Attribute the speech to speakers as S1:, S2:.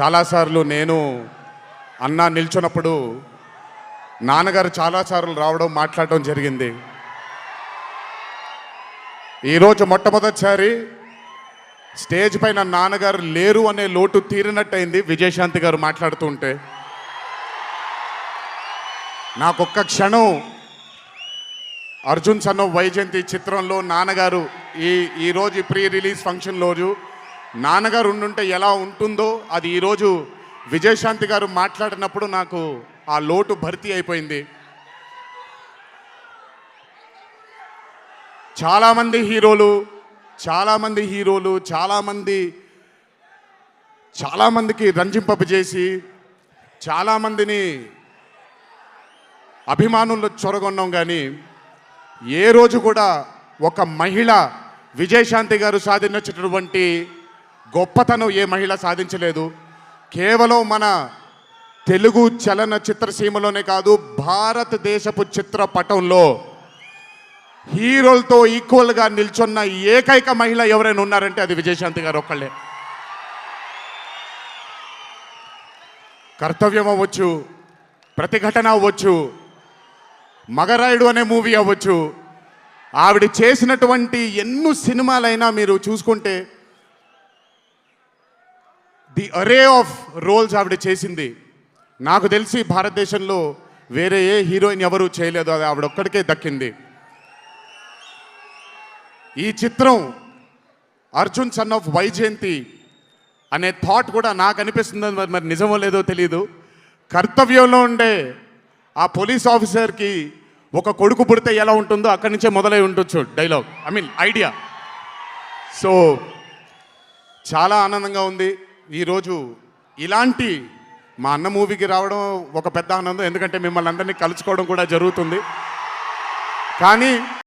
S1: చాలాసార్లు నేను అన్న నిల్చున్నప్పుడు నాన్నగారు చాలాసార్లు రావడం మాట్లాడడం జరిగింది. ఈరోజు మొట్టమొదటిసారి స్టేజ్ పైన నాన్నగారు లేరు అనే లోటు తీరినట్టయింది విజయశాంతి గారు మాట్లాడుతుంటే నాకొక్క క్షణం అర్జున్ సన్నో వైజయంతి చిత్రంలో నాన్నగారు ఈ ఈరోజు ప్రీ రిలీజ్ ఫంక్షన్ రోజు నాన్నగారు ఉండుంటే ఎలా ఉంటుందో అది ఈరోజు విజయశాంతి గారు మాట్లాడినప్పుడు నాకు ఆ లోటు భర్తీ అయిపోయింది. చాలామంది హీరోలు చాలామంది హీరోలు చాలామంది చాలామందికి రంజింపజేసి చాలామందిని అభిమానుల్లో చొరగొన్నాం కానీ ఏ రోజు కూడా ఒక మహిళ విజయశాంతి గారు సాధించినటువంటి గొప్పతనం ఏ మహిళ సాధించలేదు. కేవలం మన తెలుగు చలన చిత్రసీమలోనే కాదు భారతదేశపు చిత్రపటంలో హీరోలతో ఈక్వల్గా నిల్చున్న ఏకైక మహిళ ఎవరైనా ఉన్నారంటే అది విజయశాంతి గారు ఒక్కళ్ళే. కర్తవ్యం అవ్వచ్చు ప్రతిఘటన అవ్వచ్చు మగరాయుడు అనే మూవీ అవ్వచ్చు. ఆవిడ చేసినటువంటి ఎన్నో సినిమాలైనా మీరు చూసుకుంటే ది అరే ఆఫ్ రోల్స్ ఆవిడ చేసింది. నాకు తెలిసి భారతదేశంలో వేరే ఏ హీరోయిన్ ఎవరూ చేయలేదు. అది ఆవిడ ఒక్కడికే దక్కింది. ఈ చిత్రం అర్జున్ సన్ ఆఫ్ వైజయంతి అనే థాట్ కూడా నాకు అనిపిస్తుంది. మరి మరి నిజమో లేదో తెలియదు కర్తవ్యంలో ఉండే ఆ పోలీస్ ఆఫీసర్కి ఒక కొడుకు పుడితే ఎలా ఉంటుందో అక్కడి నుంచే మొదలై ఉండొచ్చు dialogue I mean idea so చాలా ఆనందంగా ఉంది. ఈరోజు ఇలాంటి మా అన్న మూవీకి రావడం ఒక పెద్ద ఆనందం ఎందుకంటే మిమ్మల్ని అందరినీ కలుసుకోవడం కూడా జరుగుతుంది. కానీ